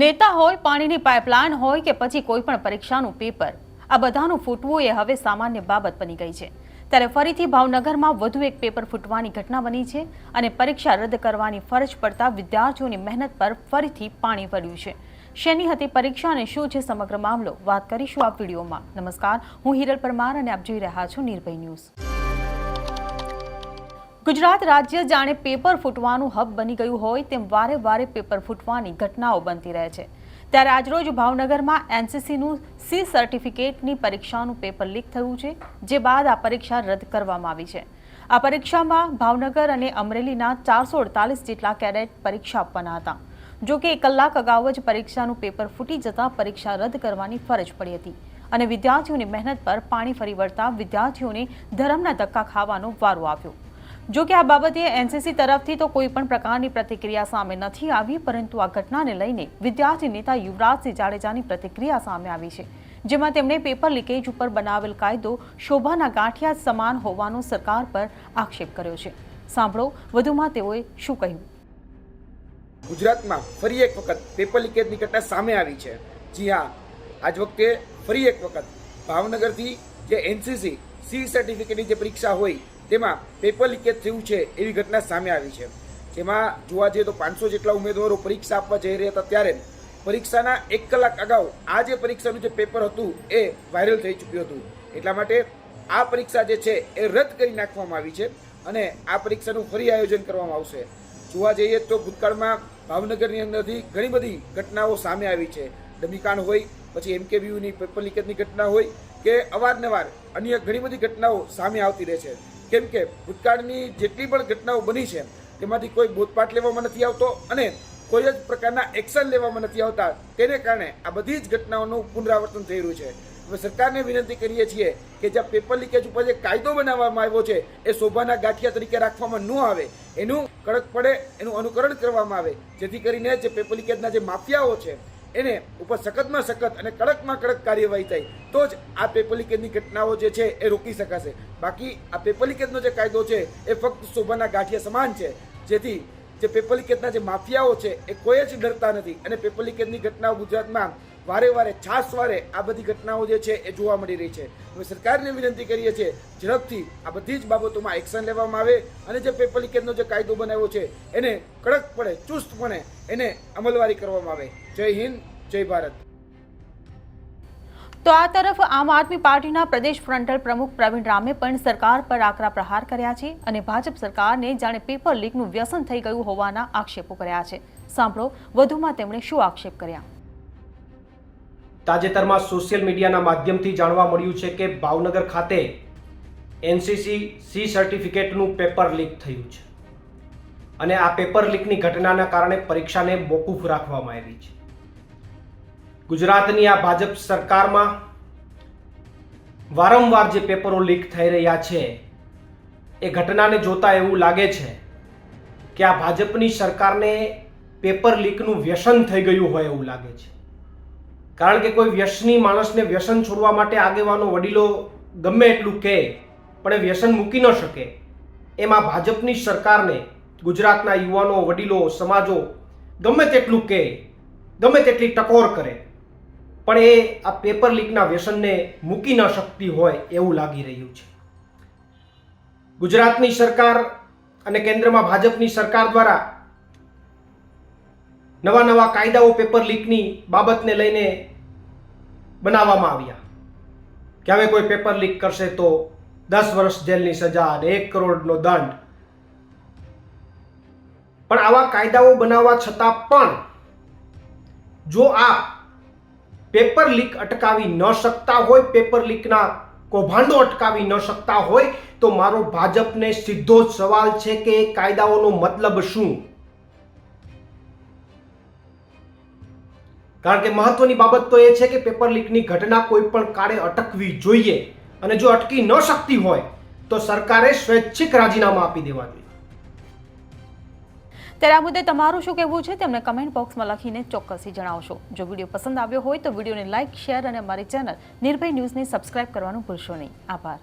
નેતા હોય, પાણીની પાઇપલાઇન હોય કે પછી કોઈ પણ પરીક્ષાનું પેપર. આ બધાનું ફૂટવું એ હવે સામાન્ય બાબત બની ગઈ છે. ત્યારે ફરીથી ભાવનગરમાં વધુ એક પેપર ફૂટવાની ઘટના બની છે અને પરીક્ષા રદ કરવાની ફરજ પડતા વિદ્યાર્થીઓની મહેનત પર ફરીથી પાણી પડ્યું છે. શેની હતી પરીક્ષા અને શું છે સમગ્ર મામલો? વાત કરીશું આ વિડીયોમાં. નમસ્કાર, હું હિરલ પરમાર અને આપ જોઈ રહ્યા છો નિર્ભય ન્યૂઝ. ગુજરાત રાજ્ય જાણે પેપર ફૂટવાનું હબ બની ગયું હોય તેમ વારે વારે પેપર ફૂટવાની ઘટનાઓ બનતી રહે છે. ત્યારે આજરોજ ભાવનગરમાં એનસીસીનું સી સર્ટિફિકેટની પરીક્ષાનું પેપર લીક થયું છે, જે બાદ આ પરીક્ષા રદ કરવામાં આવી છે. આ પરીક્ષામાં ભાવનગર અને અમરેલીના ચારસો અડતાલીસ જેટલા કેડેટ પરીક્ષા આપવાના હતા. જો કે કલાક અગાઉ જ પરીક્ષાનું પેપર ફૂટી જતાં પરીક્ષા રદ કરવાની ફરજ પડી હતી અને વિદ્યાર્થીઓની મહેનત પર પાણી ફરી વળતા વિદ્યાર્થીઓને ધરમના ધક્કા ખાવાનો વારો આવ્યો. જો કે આ બાબતે એનસીસી તરફથી તો કોઈ પણ પ્રકારની પ્રતિક્રિયા સામે નથી આવી, પરંતુ આ ઘટનાને લઈને વિદ્યાર્થી નેતા યુવરાજસિંહ જાડેજાની પ્રતિક્રિયા સામે આવી છે, જેમાં તેમણે પેપર લીકેજ ઉપર બનાવેલ કાયદો શોભાના ગાંઠિયા સમાન હોવાનો સરકાર પર આક્ષેપ કર્યો છે. સાંભળો, વધુમાં તેઓએ શું કહ્યું? ગુજરાતમાં ફરી એક વખત પેપર લીકેજની ઘટના સામે આવી છે. જી હા, આજ વખતે ફરી એક વખત ભાવનગરથી જે એનસીસી સી સર્ટિફિકેટની જે પરીક્ષા હોય તેમાં પેપર લીકેજ થયું છે એવી ઘટના સામે આવી છે. જેમાં જોવા જઈએ તો પાંચસો જેટલા ઉમેદવારો પરીક્ષા આપવા જઈ રહ્યા હતા ત્યારે પરીક્ષાના એક કલાક અગાઉ આ જે પરીક્ષાનું જે પેપર હતું એ વાયરલ થઈ ચૂક્યું હતું. એટલા માટે આ પરીક્ષા જે છે એ રદ કરી નાખવામાં આવી છે અને આ પરીક્ષાનું ફરી આયોજન કરવામાં આવશે. જોવા જઈએ તો ભૂતકાળમાં ભાવનગરની અંદરથી ઘણી બધી ઘટનાઓ સામે આવી છે. ડમીકાંડ હોય, પછી એમકેબીયુની પેપર લીકેજની ઘટના હોય કે અવારનવાર અન્ય ઘણી બધી ઘટનાઓ સામે આવતી રહે છે. કેમ કે ભૂતકાળની જેટલી પણ ઘટનાઓ બની છે, તેમાંથી કોઈ બોધપાઠ લેવામાં નથી આવતો અને કોઈ જ પ્રકારના એક્શન લેવામાં નથી આવતા. તેને કારણે આ બધી જ ઘટનાઓનું પુનરાવર્તન થઈ રહ્યું છે. હવે સરકારને વિનંતી કરીએ છીએ કે જ્યાં પેપર લીકેજ ઉપર જે કાયદો બનાવવામાં આવ્યો છે, એ શોભાના ગાંઠિયા તરીકે રાખવામાં ન આવે. એનું કડક પડે એનું અનુકરણ કરવામાં આવે, જેથી કરીને જે પેપર લીકેજના જે માફિયાઓ છે એને ઉપર સખતમાં સખત અને કડકમાં કડક કાર્યવાહી થાય, તો જ આ પેપર લીકેજની ઘટનાઓ જે છે એ રોકી શકાશે. બાકી આ પેપર લીકેજનો જે કાયદો છે એ ફક્ત શોભાના ગાંઠિયા સમાન છે. જેથી જે પેપર લીકેજના જે માફિયાઓ છે એ કોઈ જ ડરતા નથી. અને પેપર લીકેજની ઘટનાઓ ગુજરાતમાં વારે વારે છાસ વારે આ બધી ઘટનાઓ જે છે એ જોવા મળી રહી છે. અમે સરકારને વિનંતી કરીએ છીએ, ઝડપથી આ બધી જ બાબતોમાં એક્શન લેવામાં આવે અને જે પેપર લીકેજનો જે કાયદો બનાવ્યો છે, એને કડકપણે, ચુસ્તપણે એને અમલવારી કરવામાં આવે. જય હિન્દ, જય ભારત. તો આ તરફ આમ આદમી પાર્ટીના પ્રદેશ ફ્રન્ટલ પ્રમુખ પ્રવીણ રામે પણ સરકાર પર આકરા પ્રહાર કર્યા છે અને ભાજપ સરકારને જાણે પેપર લીકનું વ્યસન થઈ ગયું હોવાના આક્ષેપો કર્યા છે. સાંભળો, વધુમાં તેમણે શું આક્ષેપ કર્યા? તાજેતરમાં સોશિયલ મીડિયાના માધ્યમથી જાણવા મળ્યું છે કે ભાવનગર ખાતે એનસીસી સી સર્ટિફિકેટનું પેપર લીક થયું છે. અને આ પેપર લીકની ઘટનાના કારણે પરીક્ષાને મોકૂફ રાખવામાં આવી છે. ગુજરાતની આ ભાજપ સરકારમાં વારંવાર જે પેપરો લીક થઈ રહ્યા છે, એ ઘટનાને જોતા એવું લાગે છે કે આ ભાજપની સરકારને પેપર લીકનું વ્યસન થઈ ગયું હોય એવું લાગે છે. કારણ કે કોઈ વ્યસની માણસને વ્યસન છોડવા માટે આગેવાનો વડીલો ગમે એટલું કહે, પણ એ વ્યસન મૂકી ન શકે. એમાં ભાજપની સરકારને, ગુજરાતના યુવાનો, વડીલો, સમાજો ગમે તેટલું કહે, ગમે તેટલી ટકોર કરે, પણ એ આ પેપર લીકના વ્યસનને મૂકી ન શકતી હોય એવું લાગી રહ્યું છે. ગુજરાતની સરકાર અને કેન્દ્રમાં ભાજપની સરકાર દ્વારા નવા નવા કાયદાઓ પેપર લીકની બાબતને લઈને બનાવવામાં આવ્યા. કે હવે કોઈ પેપર લીક કરશે તો દસ વર્ષ જેલની સજા અને એક કરોડનો દંડ. પણ આવા કાયદાઓ બનાવવા છતાં પણ જો આ પેપર લીક અટકાવી ન શકતા હોય પેપર લીકના કૌભાંડો અટકાવી ન શકતા હોય, તો મારો ભાજપને સીધો જ સવાલ છે કે એ કાયદાઓનો મતલબ શું? કારણ કે મહત્વની બાબત તો એ છે કે પેપર લીકની ઘટના કોઈ પણ કાળે અટકવી જોઈએ. અને જો અટકી ન શકતી હોય, તો સરકારે સ્વૈચ્છિક રાજીનામા આપી દેવા જોઈએ. ત્યારે આ મુદ્દે તમારું શું કહેવું છે તેમને કમેન્ટ બોક્સમાં લખીને ચોક્કસથી જણાવશો. જો વીડિયો પસંદ આવ્યો હોય તો વિડીયોને લાઇક શેર અને અમારી ચેનલ નિર્ભય ન્યૂઝને સબસ્ક્રાઇબ કરવાનું ભૂલશો નહીં. આભાર.